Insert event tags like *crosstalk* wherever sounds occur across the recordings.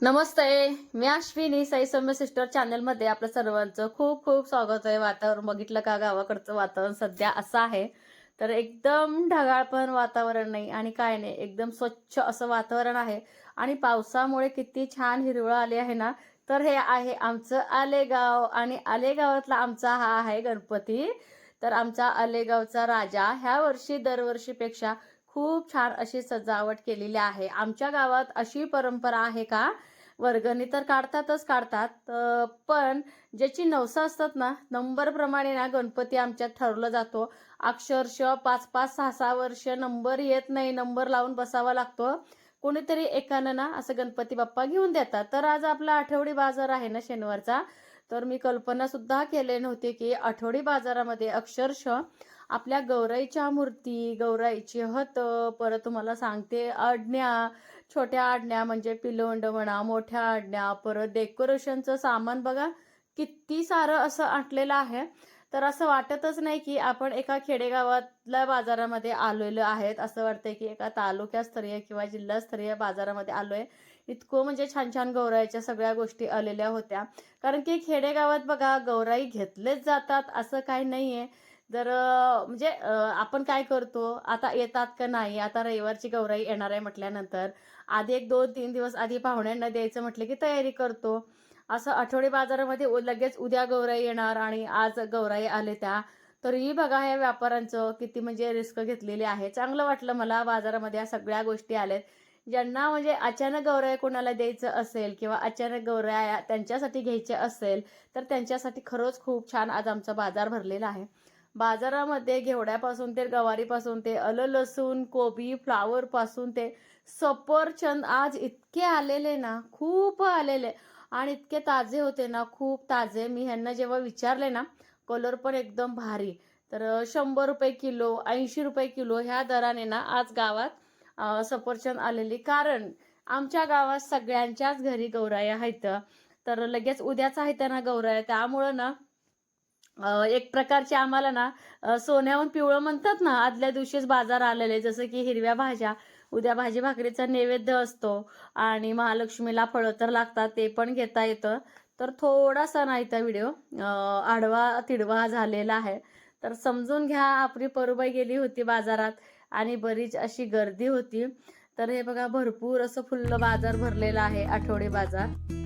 नमस्ते मी अश्विनी साई सौम्य सिस्टर चॅनलमध्ये आपलं सर्वांचं खूप खूप स्वागत आहे. वातावरण बघितलं का? गावाकडचं वातावरण सध्या असं आहे. तर एकदम ढगाळ पण वातावरण नाही आणि काय नाही एकदम स्वच्छ असं वातावरण आहे. आणि पावसामुळे किती छान हिरवळ आली आहे ना? तर हे आहे आमचं आलेगाव आणि आलेगावातला आमचा हा आहे गणपती. तर आमचा आलेगावचा राजा ह्या वर्षी दरवर्षीपेक्षा खूप छान अशी सजावट केलेली आहे. आमच्या गावात अशी परंपरा आहे का? वर्गणी तर काढतातच काढतात पण ज्याची नवसा असतात ना नंबरप्रमाणे ना गणपती आमच्यात ठरवला जातो. अक्षरशः पाच पाच सहा सहा वर्ष नंबर येत नाही नंबर लावून बसावा लागतो. कोणीतरी एकानं ना असं गणपती बाप्पा घेऊन देतात. तर आज आपला आठवडी बाजार आहे ना शनिवारचा. तर मी कल्पना सुद्धा केली नव्हती की आठवडी बाजारामध्ये अक्षरशः आपल्या गौराईच्या मूर्ती गौराईची हत परत तुम्हाला सांगते आडण्या छोट्या आडण्या म्हणजे पिलोंड म्हणा मोठ्या आडण्या परत डेकोरेशनचं सामान बघा किती सारं असं आटलेलं आहे. तर असं वाटतच नाही की आपण एका खेडेगावातल्या बाजारामध्ये आलेलो आहेत. असं वाटतंय की एका तालुक्यास्तरीय किंवा जिल्हास्तरीय बाजारामध्ये आलोय. इतकं म्हणजे छान छान गौराईच्या सगळ्या गोष्टी आलेल्या होत्या. कारण की खेडेगावात बघा गौराई घेतलेच जातात असं काही नाहीये. जर म्हणजे आपण काय करतो? आता येतात का नाही? आता रविवारची गौराई येणार आहे म्हटल्यानंतर आधी एक दोन तीन दिवस आधी पाहुण्यांना द्यायचं म्हटलं की तयारी करतो. असं आठवडे बाजारामध्ये लगेच उद्या गौराई येणार आणि आज गौराई आले त्या. तरीही बघा या व्यापाऱ्यांचं किती म्हणजे रिस्क घेतलेली आहे. चांगलं वाटलं मला बाजारामध्ये या सगळ्या गोष्टी आल्यात. ज्यांना म्हणजे अचानक गौराई कोणाला द्यायचं असेल किंवा अचानक गौराया त्यांच्यासाठी घ्यायचे असेल तर त्यांच्यासाठी खरंच खूप छान आज आमचा बाजार भरलेला आहे. बाजारामध्ये घेवड्यापासून ते गवारीपासून ते अल लसूण कोबी फ्लावर पासून ते सफरचंद आज इतके आलेले ना खूप आलेले. आणि इतके ताजे होते ना खूप ताजे. मी ह्यांना जेव्हा विचारले ना कलर पण एकदम भारी. तर शंभर रुपये किलो ऐंशी रुपये किलो ह्या दराने ना आज गावात सफरचंद आलेली. कारण आमच्या गावात सगळ्यांच्याच घरी गौराया आहेत तर लगेच उद्याच आहेत ना गौराया. त्यामुळं ना एक प्रकारचे आम्हाला ना सोन्याहून पिवळं म्हणतात ना आदल्या दिवशीच बाजार आलेले जसं की हिरव्या भाज्या उद्या भाजी भाकरीचा नैवेद्य असतो आणि महालक्ष्मीला फळं तर लागतात ते पण घेता येतं. तर थोडासा नाही त्या व्हिडिओ आडवा तिडवा झालेला आहे. तर समजून घ्या आपली परुबाई गेली होती बाजारात आणि बरीच अशी गर्दी होती. तर हे बघा भरपूर असं फुल्ल बाजार भरलेला आहे आठवडे बाजार.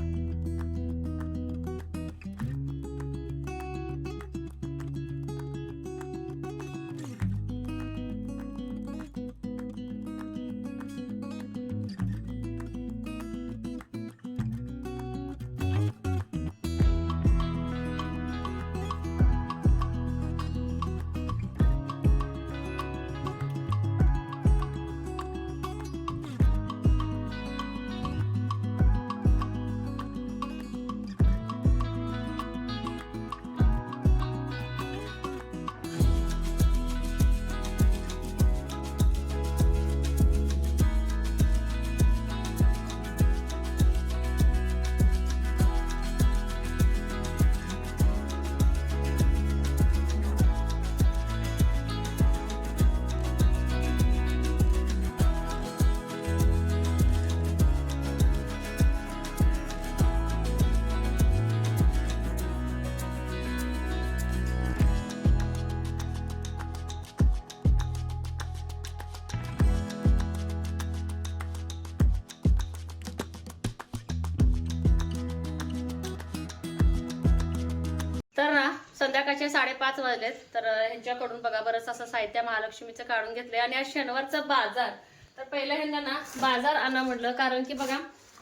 साडेपाच वाजलेत तर ह्यांच्याकडून बघा बरंच असं साहित्य महालक्ष्मीचं काढून घेतलंय. आणि आज शनिवारचा बाजार. तर पहिलं ह्यांना ना बाजार आणा म्हटलं. कारण की बघा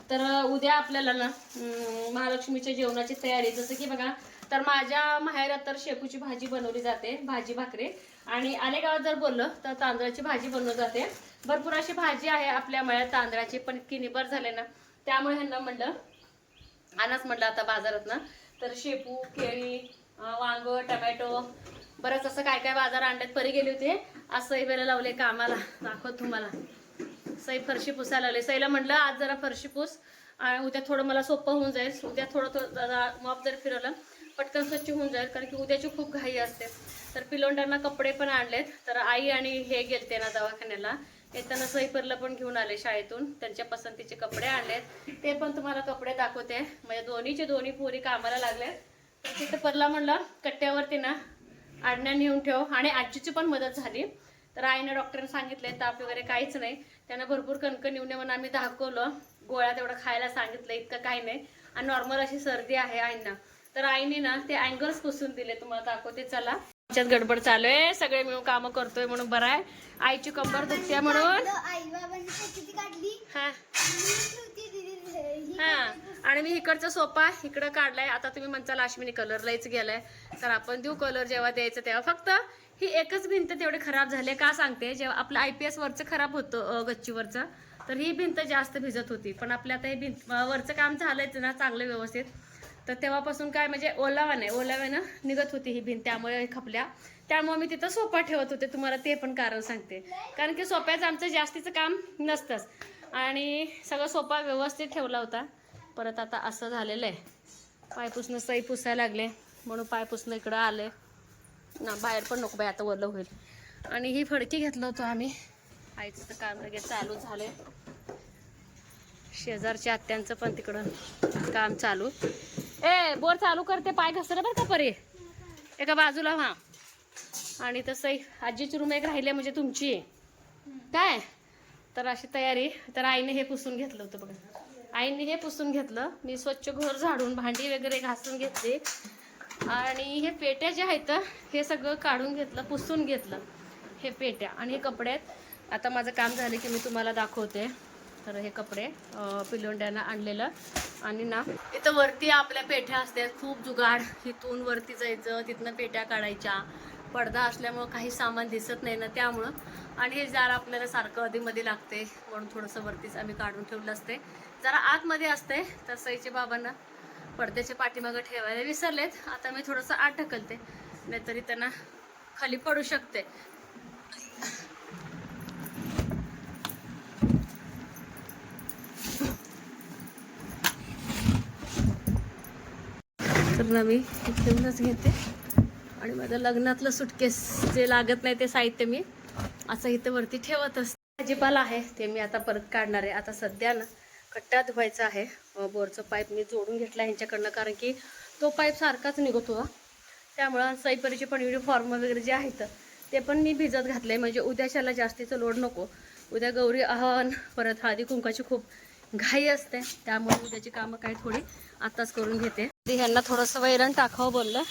तर उद्या आपल्याला ना महालक्ष्मीच्या जेवणाची तयारी जसं की बघा तर माझ्या माहेरात तर शेपूची भाजी बनवली जाते भाजी भाकरी. आणि आलेगावात जर बोललं तर तांदळाची भाजी बनवली जाते. भरपूर अशी भाजी आहे आपल्या मळ्यात तांदळाची पण इतकी निबर झाले ना. त्यामुळे ह्यांना म्हणलं आणाच म्हटलं आता बाजारात ना तर शेपू केळी वांग टमॅटो. बरंच असं काय काय बाजार आणण्यात परी गेले होते. आज सई वेळेला लावले कामाला. दाखवत तुम्हाला. सई फरशी पुसायला लावले. सईला म्हटलं आज जरा फरशी पुस. आणि उद्या थोडं मला सोपं होऊन जाईल. उद्या थोडं थोडं जरा मॉप जर फिरवलं पटकन स्वच्छ होऊन जाईल. कारण की उद्याची खूप घाई असते. तर पिलोंडांना कपडे पण आणलेत. तर आई आणि हे गेलते ना दवाखान्याला. येताना सईपरला पण घेऊन आले शाळेतून. त्यांच्या पसंतीचे कपडे आणलेत. ते पण तुम्हाला कपडे दाखवते. म्हणजे दोन्हीचे दोन्ही पोरी कामाला लागलेत. तर तिथं परला म्हणलं कट्ट्यावरती ना आडण्या नेऊन ठेव. आणि आजीची पण मदत झाली. तर आईने डॉक्टरने सांगितले ताप वगैरे काहीच नाही. त्यांना भरपूर कणकण येऊ नये म्हणून आम्ही दाखवलं गोळ्या तेवढं खायला सांगितलं इतकं काही नाही. आणि नॉर्मल अशी सर्दी आहे आईंना. तर आईने ना ते अँगल्स पुसून दिले. तुम्हाला दाखवते चला. आमच्यात गडबड चालू आहे. सगळे मिळून कामं करतोय म्हणून बरं आहे. आईची कंबर दुखते म्हणून. हा. आणि मी इकडचा सोपा इकडं काढलाय. आता तुम्ही म्हणताल अश्विनी कलर लयच गेलाय. तर आपण देऊ कलर जेव्हा द्यायचं तेव्हा. फक्त ही एकच भिंत तेवढी खराब झाली का सांगते. जेव्हा आपलं आय पी एस वरचं खराब होतं गच्चीवरचं तर ही भिंत जास्त भिजत होती. पण आपल्या आता हे भिंत वरचं काम झालंय ना चांगलं व्यवस्थित. तर तेव्हापासून काय म्हणजे ओलावा नाही ओलाव्यानं निघत होती ही भिंत त्यामुळे खपल्या. त्यामुळे मी तिथं सोपा ठेवत होते. तुम्हाला ते पण कारण सांगते. कारण की सोप्याचं आमचं जास्तीचं काम नसतंच. आणि सगळं सोपा व्यवस्थित ठेवला होता. परत आता असं झालेलं आहे. पाय पुसणं सई पुसायला लागले. म्हणून पाय पुसणं इकडं आले ना बाहेर पण नको बाई आता वरलं होईल. आणि ही फडकी घेतलं होतं आम्ही. आईचं तर काम लगेच चालू झाले शेजारच्या आत्यांचं पण तिकडं काम चालू. ए बोर चालू करते पाय घसरं बरं का परे. एका बाजूला हा आणि तसंही आजीची रूम एक राहिली म्हणजे तुमची. काय? तर अशी तयारी तर आईने हे पुसून घेतलं होतं बघा. आईने हे पुसून घेतलं. मी स्वच्छ घर झाडून भांडी वगैरे घासून घेतली. आणि हे पेट्या जे आहेत हे सगळं काढून घेतलं पुसून घेतलं. हे पेट्या आणि हे कपडे आहेत. आता माझं काम झालं की मी तुम्हाला दाखवते. तर हे कपडे पिलोंड्यानं आणलेलं. आणि ना इथं वरती आपल्या पेठ्या असतात. खूप जुगाड. इथून वरती जायचं तिथनं पेट्या काढायच्या. पडदा असल्यामुळं काही सामान दिसत नाही ना त्यामुळं. आणि हे जार आपल्याला सारखं अधीमध्ये लागते म्हणून थोडंसं वरतीच आम्ही काढून ठेवलं असते. जरा आतमध्ये असते तर सईचे बाबांना पडद्याच्या पाठीमागं ठेवायला विसरलेत. आता मी थोडंसं आत ढकलते नाहीतरी त्यांना खाली पडू शकते. तर ना मी ठेवूनच घेते. आणि माझं लग्नातलं सुटकेस जे लागत नाही ते साहित्य मी असं इथं वरती ठेवत असते. भाजीपाला आहे ते मी आता परत काढणार आहे. आता सध्या ना कट्टा धुवायचा आहे. बोरचं पाईप मी जोडून घेतला ह्यांच्याकडनं कारण की तो पाईप सारखाच निघतो त्यामुळं सईपरीचे पण युनिफॉर्म वगैरे जे आहेत ते पण मी भिजत घातले म्हणजे उद्याच्याला जास्तीचं लोड नको. उद्या गौरी आव्हान परत हळदी कुंकाची खूप घाई असते. त्यामुळे उद्याची कामं काही थोडी आत्ताच करून घेते. ह्यांना थोडंसं वैरण टाकावं बोललं.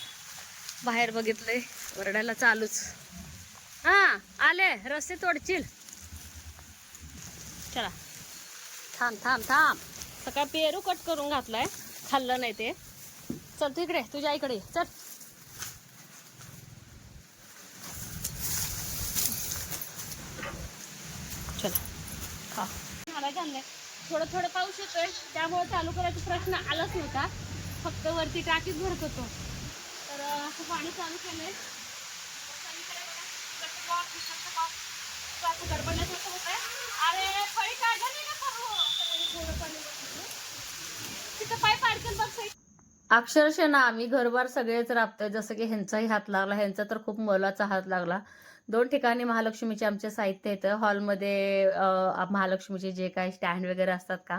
बाहेर बघितलंय वरडायला चालूच. हां आले रस्ते तोडशील चला. थांब थांब थांब. सकाळ पेरू कट करून घातलाय खाल्लं नाही ते. चल तू इकडे तुझ्या आईकडे चल. चला. हा मला चाललंय. थोडं थोडं पाऊस येतोय त्यामुळे चालू करायचा प्रश्न आलाच नव्हता. फक्त वरती टाकीच भरत होतो. तर पाणी चालू केलंय. सगळीकडे अरे फळी काढलं नाही का थोडं पाणी तिथं पाय बघ अक्षरशः ना आम्ही घरबार सगळेच राबतोय. जसं की ह्यांचाही हात लागला ह्यांचा तर खूप मोलाचा हात लागला. दोन ठिकाणी महालक्ष्मीचे आमचे साहित्य येतं. हॉलमध्ये महालक्ष्मीचे जे काही स्टँड वगैरे असतात का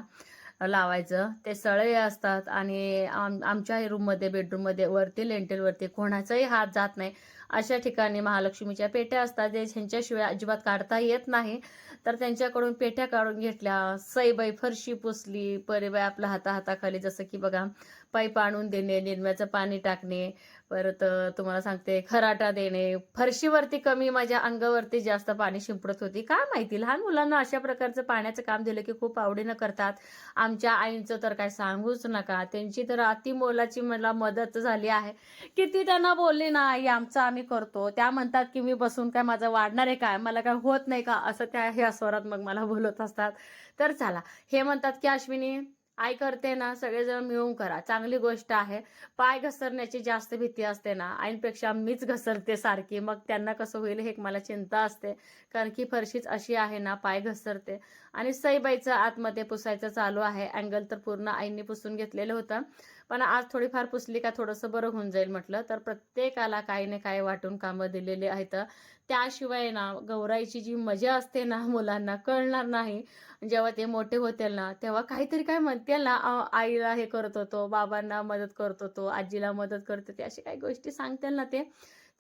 लावायचं. ते सळे असतात आणि आम आमच्या रूममध्ये बेडरूममध्ये वरती लेंटेलवरती कोणाचाही हात जात नाही. अशा ठिकाणी महालक्ष्मीच्या पेट्या असतात जे ह्यांच्याशिवाय अजिबात काढता येत नाही. तर त्यांच्याकडून पेट्या काढून घेतल्या. सईबाई फरशी पुसली. परिबाई आपल्या हाता हाताखाली जसं की बघा पाईप आणून देणे निरम्याचं पाणी टाकणे परत तुम्हाला सांगते खराटा देणे फरशीवरती कमी माझ्या अंगावरती जास्त पाणी शिंपडत होती. काय माहिती लहान मुलांना अशा प्रकारचं पाण्याचं काम दिलं की खूप आवडीनं करतात. आमच्या आईंचं तर काय सांगूच नका. त्यांची तर अति मोलाची मला मदत झाली आहे. किती त्यांना बोलले ना आई आमचं आम्ही करतो. त्या म्हणतात की मी बसून काय माझं वाढणार आहे काय? मला काय होत नाही का? असं त्या ह्या स्वरात मग मला बोलत असतात. तर चला हे म्हणतात की अश्विनी आई करते ना सगळेजण मिळून करा. चांगली गोष्ट आहे. पाय घसरण्याची जास्त भीती असते ना आईंपेक्षा मीच घसरते सारखी. मग त्यांना कसं होईल हे एक मला चिंता असते. कारण की फरशीच अशी आहे ना पाय घसरते. आणि सईबाईचं आतमध्ये पुसायचं चालू आहे. अँगल तर पूर्ण आईंनी पुसून घेतलेलं होतं. पण आज थोडीफार पुसली का थोडंसं बरं होऊन जाईल म्हटलं. तर प्रत्येकाला काही ना काही वाटून कामं दिलेली आहेत. त्याशिवाय ना गौराईची जी मजा असते ना मुलांना कळणार नाही. जेव्हा ते मोठे होतील ना तेव्हा काहीतरी काय म्हणतील ना आईला हे करत होतो बाबांना मदत करत होतो आजीला मदत करत होते अशी काही गोष्टी सांगतील ना ते.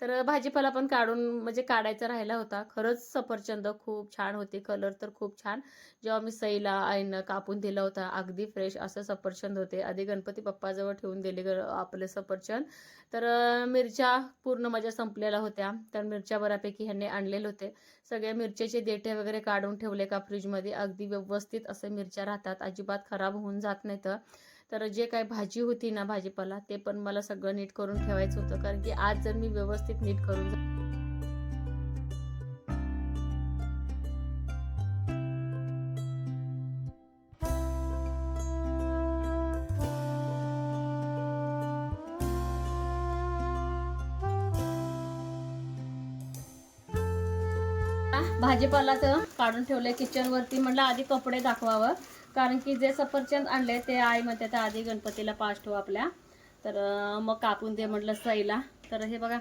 तर भाजीपाला पण काढून म्हणजे काढायचा राहिला होता. खरंच सफरचंद खूप छान होते. कलर तर खूप छान. जेव्हा मी सईला आईनं कापून दिला होता अगदी फ्रेश असं सफरचंद होते. आधी गणपती बाप्पाजवळ ठेवून दिले ग आपले सफरचंद. तर मिरच्या पूर्ण माझ्या संपलेल्या होत्या. तर मिरच्या बऱ्यापैकी ह्यांनी आणलेले होते. सगळे मिरच्याचे देठे वगैरे काढून ठेवले का फ्रीजमध्ये अगदी व्यवस्थित असे मिरच्या राहतात. अजिबात खराब होऊन जात नाहीत. तर जे काय भाजी होती ना भाजीपाला ते पण मला सगळं नीट करून ठेवायचं होतं. कारण की आज जर मी व्यवस्थित नीट करून भाजीपालाचं काढून ठेवलंय किचन वरती. म्हटलं आधी कपडे दाखवावं. कारण की जे सफरचंद आणले ते आई म्हणते तर आधी गणपतीला पाच ठेवू आपल्या. तर मग कापून दे म्हटलं सईला. तर हे बघा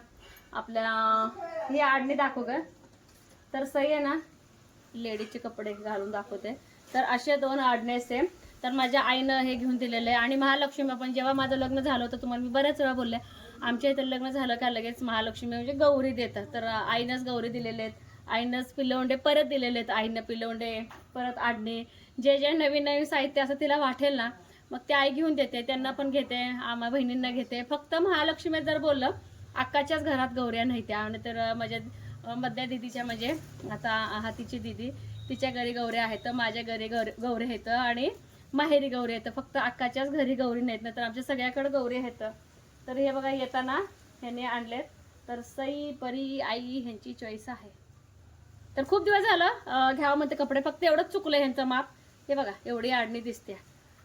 आपल्या ही आडणी दाखव ग. तर सई आहे ना लेडीजचे कपडे घालून दाखवते. तर असे दोन आडणे सेम तर माझ्या आईनं हे घेऊन दिलेलं आहे आणि महालक्ष्मी पण जेव्हा माझं लग्न झालं होतं तुम्हाला मी बऱ्याच वेळा बोलले आमच्या इथं लग्न झालं का लगेच महालक्ष्मी म्हणजे गौरी देतात. तर आईनंच गौरी दिलेले आहेत. आईनंच पिलवंडे परत दिलेले आहेत. आईनं पिलवंडे परत आडणे. जे जे नवीन नवीन साहित्य असं तिला वाटेल ना मग ते आई घेऊन देते त्यांना पण घेते आम्हा बहिणींना घेते. फक्त महालक्ष्मी जर बोललं अक्काच्याच घरात गौऱ्या नाही त्या. आणि तर माझ्या मधल्या दिदीच्या म्हणजे आता हातीची दिदी तिच्या घरी गौऱ्या आहेत तर माझ्या घरी गौर गौरी आहेत आणि माहेरी गौरी आहेत. फक्त अक्काच्याच घरी गौरी नाहीत. ना तर आमच्या सगळ्याकडे गौरी आहेत. तर हे बघा येताना ह्याने आणलेत. तर सई परी आई ह्यांची चॉईस आहे. तर खूप दिवस झालं घ्यावं म्हणते कपडे फक्त एवढंच चुकलं ह्यांचं माप. हे बघा एवढी आडणी दिसते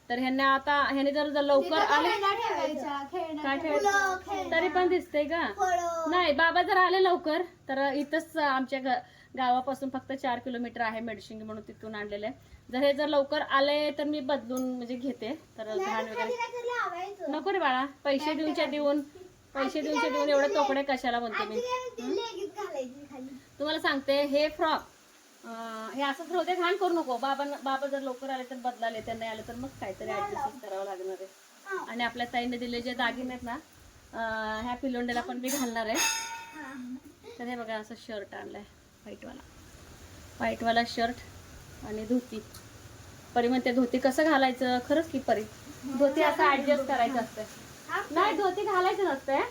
तर ह्यांना आता ह्याने जर लवकर आले काय ठेवायचं तरी पण दिसते का? नाही बाबा जर आले लवकर तर इथंच आमच्या गावापासून फक्त चार किलोमीटर आहे मेडिसिन म्हणून तिथून आणलेलं आहे. जर हे जर लवकर आले तर मी बदलून म्हणजे घेते. तर घाण वगैरे नको रे बाळा पैसे देऊनच्या देऊन पैसे देऊनच्या देऊन एवढे तोकडे कशाला म्हणतो मी? तुम्हाला सांगते हे फ्रॉक हे असंच राहू घाण करू नको. बाबा बाबा जर लवकर आले तर बदलाले तर नाही तर मग काहीतरी ऍडजस्ट करावं लागणार आहे. आणि आपल्या ताईने दिले जे दागिने आहेत ना ह्या पिलोंडेला पण मी घालणार आहे. तर हे बघा असं शर्ट आणलाय व्हाईटवाला व्हाईटवाला शर्ट आणि धोती. परी म्हणते धोती कसं घालायचं? खरंच की परी? धोती असं ऍडजस्ट करायचं असतं नाही धोती घालायचं नसतंय.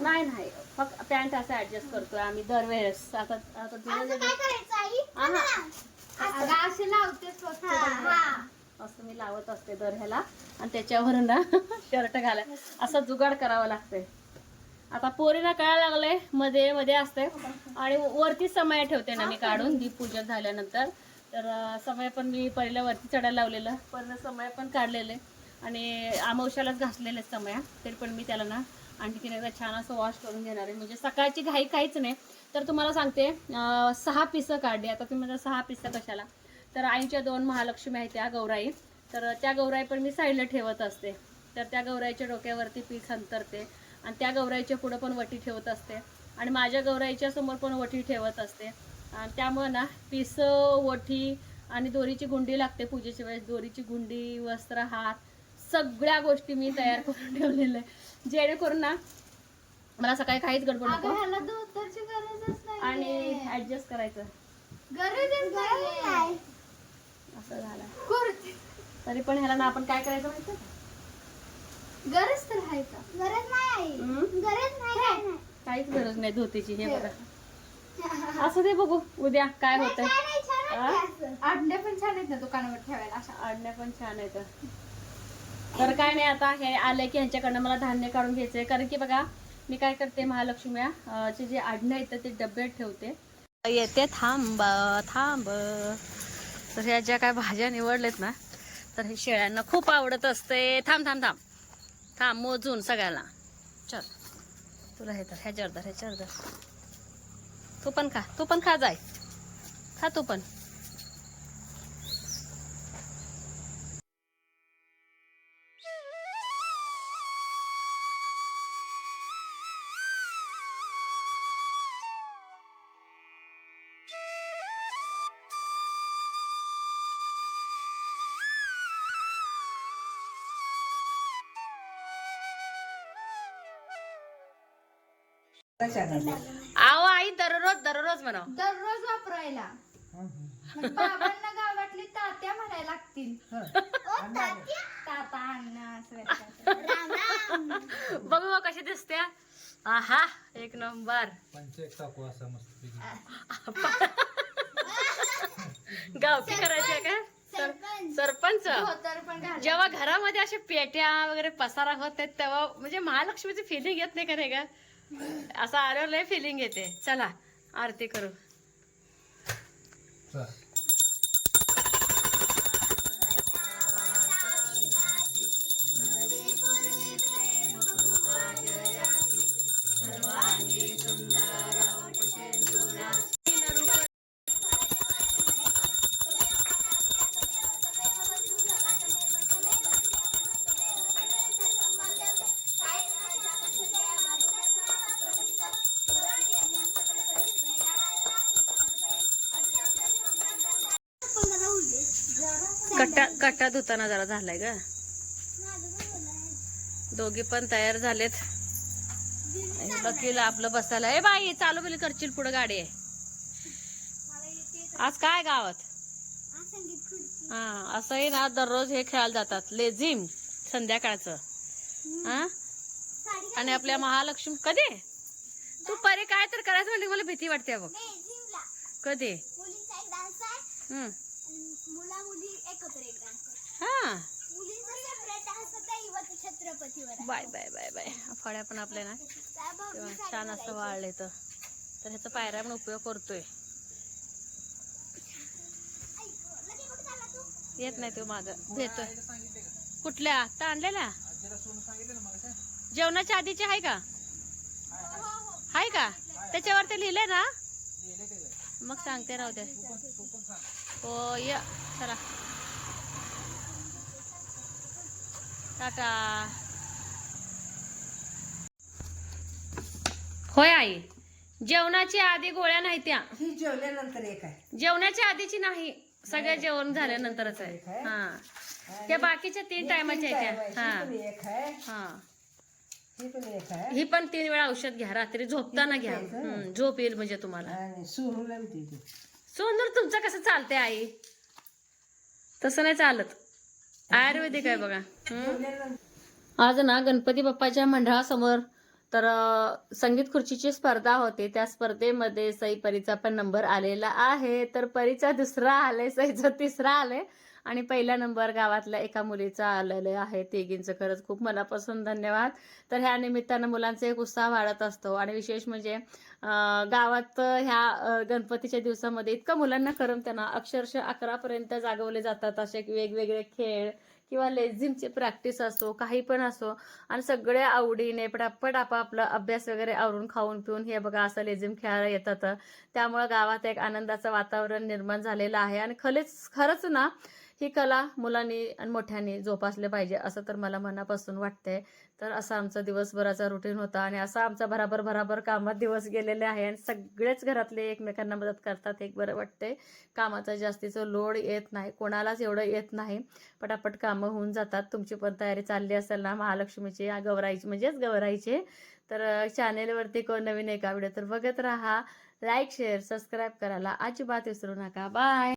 नाही नाही. फक्त पॅन्ट असं ऍडजस्ट करतोय आम्ही दरवेळेस. आता आता. असं मी लावत असते दर ह्याला. आणि त्याच्यावर ना *laughs* शर्ट घालाय. असं जुगाड करावं लागतंय. आता पोरीला काय लागलंयमध्ये मध्ये असते. आणि वरती समय ठेवते ना मी काढून दीप पूजन झाल्यानंतर. तर अं, समय पण मी पहिल्या वरती चढायला लावलेलं. पण समय पण काढलेले. आणि आमौशालाच घासलेले समय. तरी पण मी त्याला ना आणखीन एकदा छान असं वॉश करून घेणार आहे. म्हणजे सकाळची घाई काहीच नाही. तर तुम्हाला सांगते सहा पिसं काढली. आता तुम्ही म्हणजे सहा पिसं कशाला? तर आईच्या दोन महालक्ष्मी आहेत त्या गौराई. तर त्या गौराई पण मी साईडला ठेवत असते. तर त्या गौराईच्या डोक्यावरती पीस अंतरते आणि त्या गौराईच्या पुढं पण वटी ठेवत असते आणि माझ्या गौराईच्या समोर पण वटी ठेवत असते. आणि त्यामुळे ना पीस वठी आणि दोरीची गुंडी लागते पूजेच्या वेळेस. दोरीची गुंडी वस्त्र हात सगळ्या गोष्टी मी तयार करून ठेवलेल्या आहे जेणेकरून ना मला सकाळी काहीच गडबड नको. आणि ऍडजस्ट करायचं. असं झालं. तरी पण ह्याला ना आपण काय करायचं माहिती गरज तर आहे का? गरज नाही गरज नाही काहीच गरज नाही धोतीची हे बघा. असं दे बघू उद्या काय होतंय. आ? आडण्या पण छान आहेत ना दुकानावर ठेवायला अशा. आणण्या पण छान आहेत. तर काय नाही आता हे आले की ह्यांच्याकडनं मला धान्य काढून घ्यायचंय. कारण की बघा मी काय करते महालक्ष्म्या चे जे आडणं आहेत ते डब्यात ठेवते. येते थांब थांब. तर ह्या ज्या काय भाज्या निवडलेत ना तर हे शेळ्यांना खूप आवडत असते. थांब थांब थांब. थांब मोजून सगळ्याला. चल. तुला हे तर ह्याच्यावर धर ह्याच्यावर धर. तू पण खा तू पण खा जाय. खा तू पण. आहो आई दररोज दररोज म्हणा. दररोज वापरायला. मग बाबांना गावातली तात्या म्हणायला लागतील. ताता अण्णा असं काहीतरी. बघू बघ कशी दिसते आहा एक नंबर. पंचेक टाकू असा मस्त *laughs* गावठी करायचे का? सर- सरपंच. धोतर पण घाल जेव्हा घरामध्ये अशा पेट्या वगैरे पसारा होत आहेत तेव्हा म्हणजे महालक्ष्मीची फिलिंग येत नाही का रे का असं आल्यावर लय फिलिंग येते. चला आरती करू. कट्टा कट्टा धुताना जरा झालाय ग. दोघी पण तयार झालेत. लकीला आपलं बसायला. ए बाई चालू बिल करशील पुढे गाडी. आहे आज काय गावात? हा असंही ना दररोज हे खेळायला जातात. लेझिम संध्याकाळचं. हा? आणि आपल्या महालक्ष्मी कधी? तू परे काय तर करायचं म्हणजे मला भीती वाटते बघ. कधी? हम्म. मुला मुली एकत्र एक डान्स आहे हा. Bye bye bye bye. फळ्या पण आपल्या ना. छान असं. वाळले तर. ह्याचा पायऱ्या पण उपयोग करतोय? येत नाही तो माग. भेटतोय कुठल्या? आता आणलेल्या? जेवणाच्या आधीचे आहे का? आहे का? त्याच्यावर ते लिहिलंय ना? मग सांगते राहू दे. हो या. चला. टाटा. होय आई. जेवणाची आधी गोळ्या नाही त्या. ही जेवल्यानंतर एक आहे. जेवणाच्या आधीची नाही. सगळं जेवण झाल्यानंतरच आहे. हा. त्या बाकीच्या तीन टायमाच्या आहेत त्या. ही. पण हा एक आहे. हा. ही पण तीन वेळा औषध घ्या रात्री झोपताना घ्या. झोप येईल म्हणजे तुम्हाला. सोनर तुमचं कसं चालतंय आई? तसं नाही चालत. आयुर्वेदिक आहे बघा. आज ना गणपती बाप्पाच्या मंडळासमोर तर संगीत खुर्चीची स्पर्धा होती. त्या स्पर्धेमध्ये सई परीचा पण नंबर आलेला आहे. तर परीचा दुसरा आले सईचा तिसरा आले आणि पहिला नंबर गावातल्या एका मुलीचा आलेलं आहे तिघींचं खरंच खूप मनापासून धन्यवाद. तर ह्या निमित्तानं मुलांचा एक उत्साह वाढत असतो आणि विशेष म्हणजे गावात ह्या गणपतीच्या दिवसामध्ये इतकं मुलांना करम त्यांना अक्षरशः अकरापर्यंत जागवले जातात असे वेगवेगळे खेळ किंवा लेझिमची प्रॅक्टिस असो काही पण असो. आणि सगळे आवडीने पटापट आपापला अभ्यास वगैरे आवरून खाऊन पिऊन हे बघा असं लेझिम खेळायला येतात. त्यामुळं गावात एक आनंदाचं वातावरण निर्माण झालेलं आहे. आणि खरेच खरंच ना ही कला मुलांनी आणि मोठ्यांनी जोपासले पाहिजे असं तर मला मनापासून वाटतंय. तर असा आमचा दिवसभराचा रुटीन होता आणि असा आमचा भराभर भराभर कामात दिवस गेलेले आहे आणि सगळेच घरातले एकमेकांना मदत करतात एक बरं वाटतंय. कामाचा जास्तीचं लोड येत नाही कोणालाच एवढं येत नाही. पटापट कामं होऊन जातात. तुमची पण तयारी चालली असेल ना महालक्ष्मीची या गौराईची म्हणजेच गौराईची. तर चॅनेलवरती कोण नवीन एका व्हिडिओ तर बघत राहा. लाईक शेअर सबस्क्राईब करायला अजिबात विसरू नका. बाय